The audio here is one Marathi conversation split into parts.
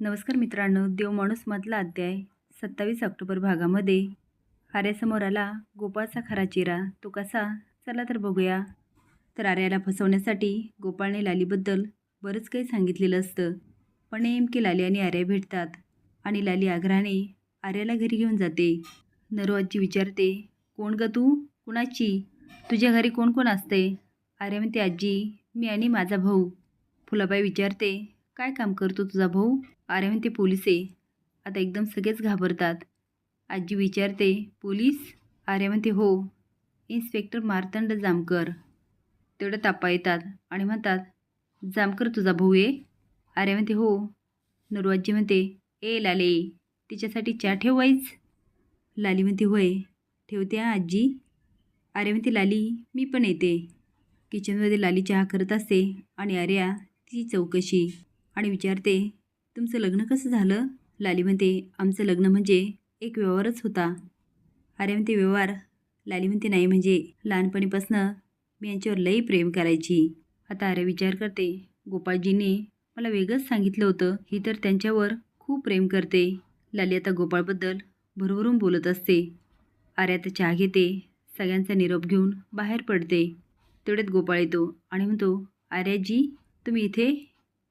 नमस्कार मित्रांनो देव माणूसमधला अध्याय सत्तावीस ऑक्टोबर भागामध्ये. आर्यासमोर आला गोपाळचा खरा चेहरा. तो कसा? चला तर बघूया. तर आर्याला फसवण्यासाठी गोपाळने लालीबद्दल बरंच काही सांगितलेलं असतं. पण नेमके लाली आणि आर्या भेटतात आणि लाली आग्रहाने आर्याला घरी घेऊन जाते. नरो आजी विचारते कोण ग तू? कुणाची? तुझ्या घरी कोण कोण असते? आर्या म्हणते आजी मी आणि माझा भाऊ. फुलाबाई विचारते काय काम करतो तुझा भाऊ? आर्या म्हणते पोलीस आहे. आता एकदम सगळेच घाबरतात. आजी विचारते पोलीस? आर्या म्हणते हो. इन्स्पेक्टर मार्तंड जामकर. तेवढं तापा येतात आणि म्हणतात जामकर तुझा भाऊ आहे? आर्या म्हणते हो. नरू आजी म्हणते ए लाले तिच्यासाठी चहा ठेवायच. लाली म्हणते होय. ठेवते आजी. आर्या म्हणते लाली मी पण येते. किचनमध्ये लाली चहा करत असते आणि आर्या ती चौकशी. आणि विचारते तुमचं लग्न कसं झालं? लाली म्हणते आमचं लग्न म्हणजे एक व्यवहारच होता. अरे म्हणते व्यवहार? लाली म्हणते नाही म्हणजे लहानपणीपासनं मी यांच्यावर लई प्रेम करायची. आता अरे विचार करते गोपाळजीने मला वेगळंच सांगितलं होतं ही तर त्यांच्यावर खूप प्रेम करते. लाली आता गोपाळबद्दल भरभरून बोलत असते. आर्या आता चहा घेते सगळ्यांचा निरोप घेऊन बाहेर पडते. तेवढ्यात गोपाळ येतो आणि म्हणतो आर्याजी तुम्ही इथे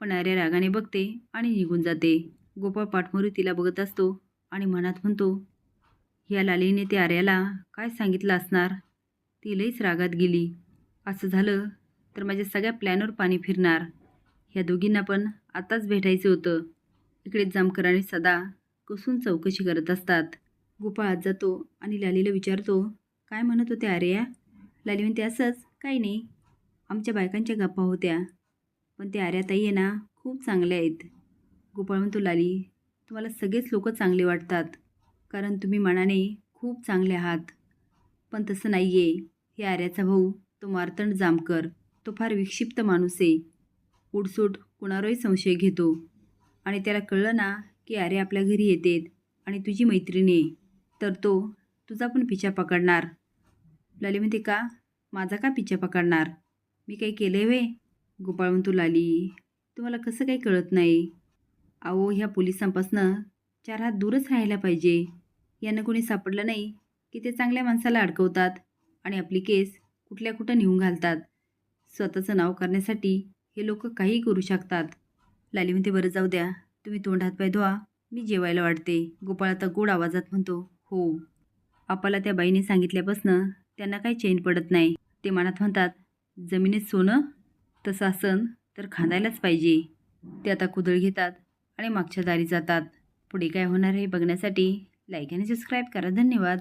पण आर्या रागाने बघते आणि निघून जाते. गोपाळ पाठमोरी तिला बघत असतो आणि मनात म्हणतो ह्या लालीने ते आर्याला काय सांगितलं असणार? ती लईच रागात गेली. असं झालं तर माझ्या सगळ्या प्लॅनवर पाणी फिरणार. ह्या दोघींना पण आताच भेटायचं होतं. इकडे जामकराने सदा कसून चौकशी करत असतात. गोपाळ आत जातो आणि लालीला विचारतो काय म्हणत होते आर्या? लाली म्हणते असंच काही नाही. आमच्या बायकांच्या गप्पा होत्या. पण ते आर्याताई आहे ना खूप चांगल्या आहेत. गोपाळ म्हणतो लाली तुम्हाला सगळेच लोक चांगले वाटतात. कारण तुम्ही मनाने खूप चांगले आहात. पण तसं नाही आहे हे आर्याचा भाऊ तो मार्तंड जामकर. तो फार विक्षिप्त माणूस आहे. उडसूट कुणावरही संशय घेतो. आणि त्याला कळलं ना की आर्या आपल्या घरी येतेत आणि तुझी मैत्रिणी आहे. तर तो तुझा पण पिछा पकडणार. लाली म्हणते का? माझा का पिछा पकडणार? मी काही केलं आहे वे गोपाळ म्हणतो लाली. तुम्हाला कसं काही कळत नाही? अहो ह्या पोलिसांपासनं चार हात दूरच राहायला पाहिजे. यांना कोणी सापडलं नाही की ते चांगल्या माणसाला अडकवतात आणि आपली केस कुठल्या कुठं नेऊन घालतात. स्वतःचं नाव करण्यासाठी हे लोक काहीही करू शकतात. लाली म्हणते बरं जाऊ द्या. तुम्ही तोंड हात पाय धुवा. मी जेवायला वाटते गोपाळ आता गोड आवाजात म्हणतो हो. आपाला त्या बाईने सांगितल्यापासनं त्यांना काही चैन पडत नाही. ते मनात म्हणतात जमिनीत सोनं तसं असन तर खांदायलाच पाहिजे. ते आता कुदळ घेतात आणि मागच्या दारी जातात. पुढे काय होणार हे बघण्यासाठी? लाईक आणि सबस्क्राईब करा. धन्यवाद.